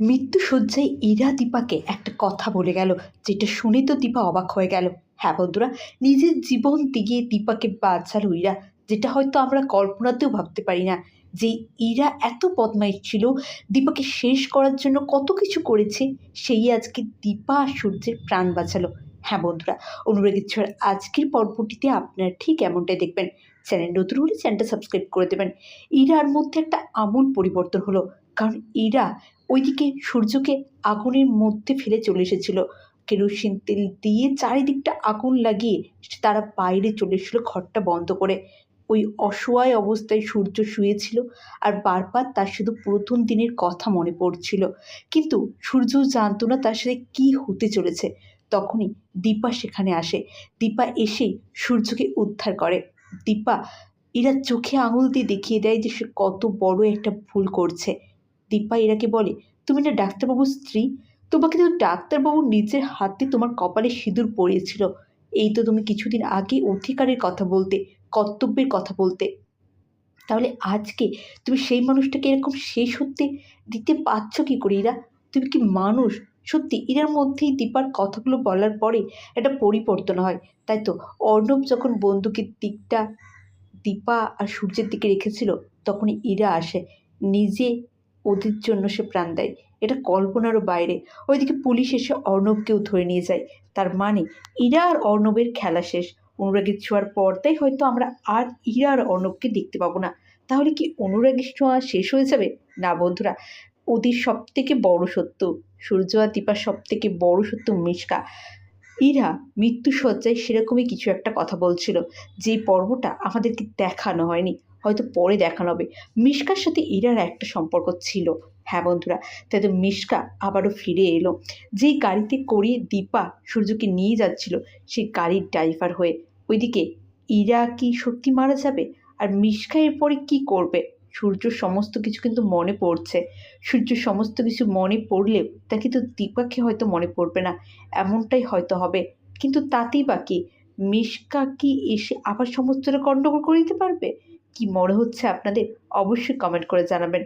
মৃত্যু শয্যায় ইরা দীপাকে একটা কথা বলে গেল, যেটা শুনে তো দীপা অবাক হয়ে গেল। হ্যাঁ বন্ধুরা, নিজের জীবন দিয়ে দীপাকে বাঁচালো ইরা, যেটা হয়তো আমরা কল্পনাতেও ভাবতে পারি না। যে ইরা এত বদমাইশ ছিল, দীপাকে শেষ করার জন্য কত কিছু করেছে, সেই আজকে দীপা আর সূর্যের প্রাণ বাঁচালো। হ্যাঁ বন্ধুরা অনুরাগের ছোঁয়ার আজকের পর্বটিতে আপনারা ঠিক এমনটাই দেখবেন। চ্যানেল নতুন হলে চ্যানেলটা সাবস্ক্রাইব করে দেবেন। ইরার মধ্যে একটা আমূল পরিবর্তন হলো। কারণ ইরা ওইদিকে সূর্যকে আগুনের মধ্যে ফেলে চলে এসেছিল। কেরোসিন তেল দিয়ে চারিদিকটা আগুন লাগিয়ে তারা বাইরে চলে এসেছিল ঘরটা বন্ধ করে। ওই অসহায় অবস্থায় সূর্য শুয়েছিল আর বারবার তার শুধু প্রথম দিনের কথা মনে পড়ছিল। কিন্তু সূর্য জানতো না তার সাথে কী হতে চলেছে। তখনই দীপা সেখানে আসে। দীপা এসেই সূর্যকে উদ্ধার করে। দীপা এরা চোখে আঙুল দিয়ে দেখিয়ে দেয় যে সে কত বড় একটা ভুল করছে। দীপা এরাকে বলে, তুমি না ডাক্তারবাবুর স্ত্রী? তোমাকে তো ডাক্তারবাবু নিজের হাতে তোমার কপালে সিঁদুর পরিয়েছিল। এই তো তুমি কিছুদিন আগে অধিকারের কথা বলতে, কর্তব্যের কথা বলতে। তাহলে আজকে তুমি সেই মানুষটাকে এরকম শেষ হতে দিতে পারছ কী করে এরা তুমি কি মানুষ? সত্যি এরার মধ্যেই দীপার কথাগুলো বলার পরে একটা পরিবর্তন হয়। তাই তো অর্ণব যখন বন্দুকের দিকটা দীপা আর সূর্যের দিকে রেখেছিল, তখনই ইরা আসে। নিজে ওদের জন্য সে প্রাণ দেয়। এটা কল্পনারও বাইরে। ওইদিকে পুলিশ এসে অর্ণবকেও ধরে নিয়ে যায়। তার মানে ইরা আর অর্ণবের খেলা শেষ। অনুরাগের ছোঁয়ার পর্দায় হয়তো আমরা আর ইরা আর অর্ণবকে দেখতে পাবো না। তাহলে কি অনুরাগের ছোঁয়া শেষ হয়ে যাবে? না বন্ধুরা, ওদের সবথেকে বড় সত্য, সূর্য আর দীপার সব থেকে বড় সত্য মিশকা। ইরা মৃত্যু সজ্জায় সেরকমই কিছু একটা কথা বলছিল, যে পর্বটা আমাদেরকে দেখানো হয়নি, হয়তো পরে দেখানো হবে। মিশকার সাথে ইরার একটা সম্পর্ক ছিল। হ্যাঁ বন্ধুরা, তাই তো মিশকা আবারও ফিরে এলো। যেই গাড়িতে করিয়ে দীপা সূর্যকে নিয়ে যাচ্ছিল, সেই গাড়ির ড্রাইভার হয়ে। ওইদিকে, ইরা কি সত্যি মারা যাবে? আর মিশকা এরপরে কী করবে? সূর্য সমস্ত কিছু কিন্তু মনে পড়ছে। সূর্য সমস্ত কিছু মনে পড়লে তা কিন্তু দীপাকে হয়তো মনে পড়বে না, এমনটাই হয়তো হবে। কিন্তু তাতেই বাকি মিশকা কি এসে আবার সমস্তটা গণ্ডগোল করে দিতে পারবে? কি মনে হচ্ছে আপনাদের? অবশ্যই কমেন্ট করে জানাবেন।